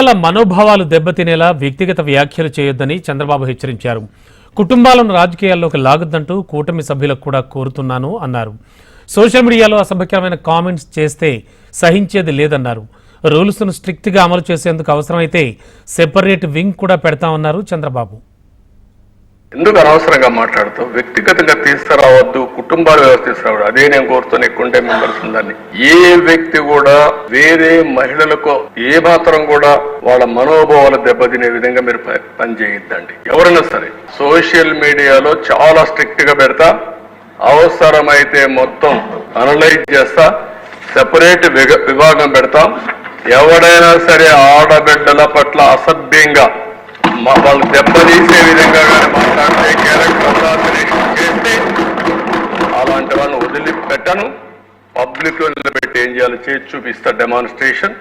మనోభావాలు దెబ్బతినేలా వ్యక్తిగత వ్యాఖ్యలు చేయొద్దని చంద్రబాబు హెచ్చరించారు. కుటుంబాలను రాజకీయాల్లోకి లాగొద్దంటూ కూటమి సభ్యులకు కూడా కోరుతున్నాను అన్నారు. సోషల్ మీడియాలో అసభ్యకరమైన కామెంట్స్ చేస్తే సహించేది లేదన్నారు. రూల్స్ను స్ట్రిక్ట్గా అమలు చేసేందుకు అవసరమైతే సెపరేట్ వింగ్ కూడా పెడతామన్నారు చంద్రబాబు. ఎందుకు అనవసరంగా మాట్లాడుతూ వ్యక్తిగతంగా తీసుకురావద్దు కుటుంబాలు ఎవరు తీసుకురావద్దు? అదే నేను కోరుతున్న ఎక్కువంటే మెంబర్స్ ఉందని ఏ వ్యక్తి కూడా వేరే మహిళలకు ఏ మాత్రం కూడా వాళ్ళ మనోభావాలు దెబ్బతినే విధంగా మీరు పనిచేయొద్దండి ఎవరైనా సరే సోషల్ మీడియాలో చాలా స్ట్రిక్ట్గా పెడతా అవసరమైతే మొత్తం అనలైజ్ చేస్తా సెపరేట్ విభాగం పెడతాం. ఎవడైనా సరే ఆడబిడ్డల పట్ల అసభ్యంగా వాళ్ళు దెబ్బతీసే విధంగా వాళ్ళని వదిలిపెట్టను పబ్లిక్ వదిలిపెట్టి ఏం చేయాలో? చేసి చూపిస్తా డెమాన్స్ట్రేషన్